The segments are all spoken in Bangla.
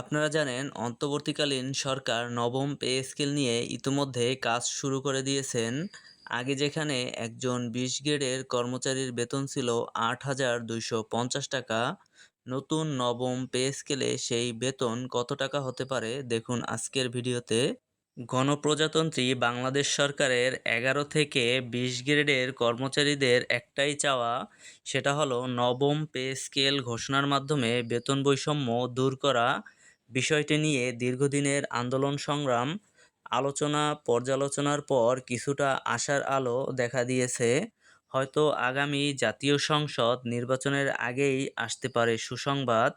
আপনারা জানেন, অন্তর্বর্তীকালীন সরকার নবম পে স্কেল নিয়ে ইতিমধ্যে কাজ শুরু করে দিয়েছেন। আগে যেখানে একজন বিশ গ্রেডের কর্মচারীর বেতন ছিল আট হাজার দুইশো পঞ্চাশ টাকা, নতুন নবম পে স্কেলে সেই বেতন কত টাকা হতে পারে দেখুন আজকের ভিডিওতে। গণপ্রজাতন্ত্রী বাংলাদেশ সরকারের এগারো থেকে বিশ গ্রেডের কর্মচারীদের একটাই চাওয়া, সেটা হলো নবম পে স্কেল ঘোষণার মাধ্যমে বেতন বৈষম্য দূর করা বিষয়টি নিয়ে দীর্ঘদিনের আন্দোলন সংগ্রাম, আলোচনা, পর্যালোচনার পর কিছুটা আশার আলো দেখা দিয়েছে। হয়তো আগামী জাতীয় সংসদ নির্বাচনের আগেই আসতে পারে সুসংবাদ।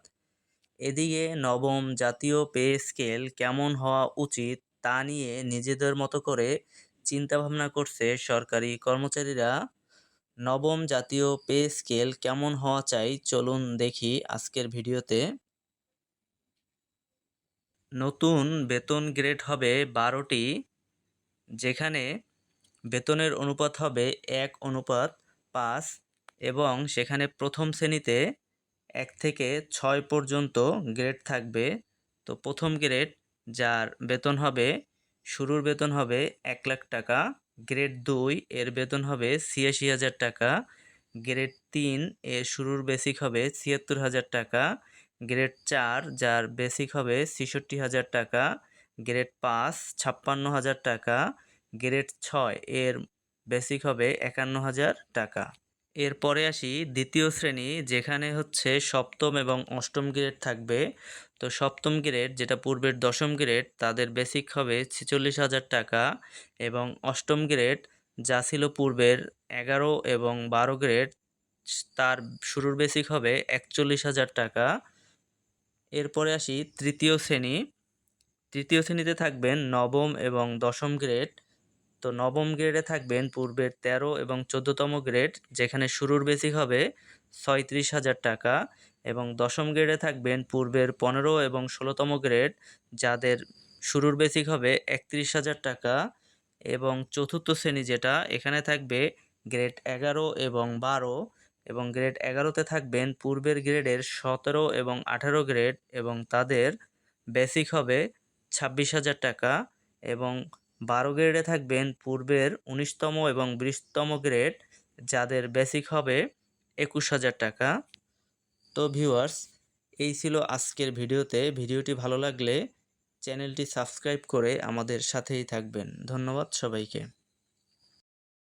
এদিকে নবম জাতীয় পে স্কেল কেমন হওয়া উচিত তা নিয়ে নিজেদের মতো করে চিন্তাভাবনা করছে সরকারি কর্মচারীরা। নবম জাতীয় পে স্কেল কেমন হওয়া চাই চলুন দেখি আজকের ভিডিওতে। নতুন বেতন গ্রেড হবে বারোটি, যেখানে বেতনের অনুপাত হবে এক অনুপাত পাঁচ এবং সেখানে প্রথম শ্রেণীতে এক থেকে ছয় পর্যন্ত গ্রেড থাকবে। তো প্রথম গ্রেড, যার বেতন হবে, শুরুর বেতন হবে এক লাখ টাকা, গ্রেড দুই, এর বেতন হবে ছিয়াশি হাজার টাকা, গ্রেড তিন, এর শুরুর বেসিক হবে ছিয়াত্তর হাজার টাকা গ্রেড চার, যার বেসিক হবে ছেষট্টি হাজার টাকা, গ্রেড পাঁচ ছাপ্পান্ন হাজার টাকা, গ্রেড ছয় এর বেসিক হবে একান্ন হাজার টাকা। এরপরে আসি দ্বিতীয় শ্রেণি, যেখানে হচ্ছে সপ্তম এবং অষ্টম গ্রেড থাকবে। তো সপ্তম গ্রেড, যেটা পূর্বের দশম গ্রেড, তাদের বেসিক হবে ছেচল্লিশ হাজার টাকা এবং অষ্টম গ্রেড, যা ছিল পূর্বের এগারো এবং বারো গ্রেড, তার শুরুর বেসিক হবে একচল্লিশ হাজার টাকা এরপরে আসি তৃতীয় শ্রেণি। তৃতীয় শ্রেণীতে থাকবেন নবম এবং দশম গ্রেড। তো নবম গ্রেডে থাকবেন পূর্বের তেরো এবং চোদ্দতম গ্রেড, যেখানে শুরুর বেসিক হবে ছয়ত্রিশ হাজার টাকা এবং দশম গ্রেডে থাকবেন পূর্বের পনেরো এবং ষোলোতম গ্রেড, যাদের শুরুর বেসিক হবে একত্রিশ হাজার টাকা এবং চতুর্থ শ্রেণি যেটা, এখানে থাকবে গ্রেড এগারো এবং বারো। এবং গ্রেড এগারোতে থাকবেন, পূর্বের গ্রেডের সতেরো এবং আঠারো গ্রেড এবং তাদের বেসিক হবে ছাব্বিশ হাজার টাকা এবং বারো গ্রেডে থাকবেন, পূর্বের উনিশতম এবং বিশতম গ্রেড যাদের বেসিক হবে একুশ হাজার টাকা। তো ভিউয়ার্স এই ছিল আজকের ভিডিওতে। ভিডিওটি ভালো লাগলে চ্যানেলটি সাবস্ক্রাইব করে আমাদের সাথেই থাকবেন। ধন্যবাদ সবাইকে।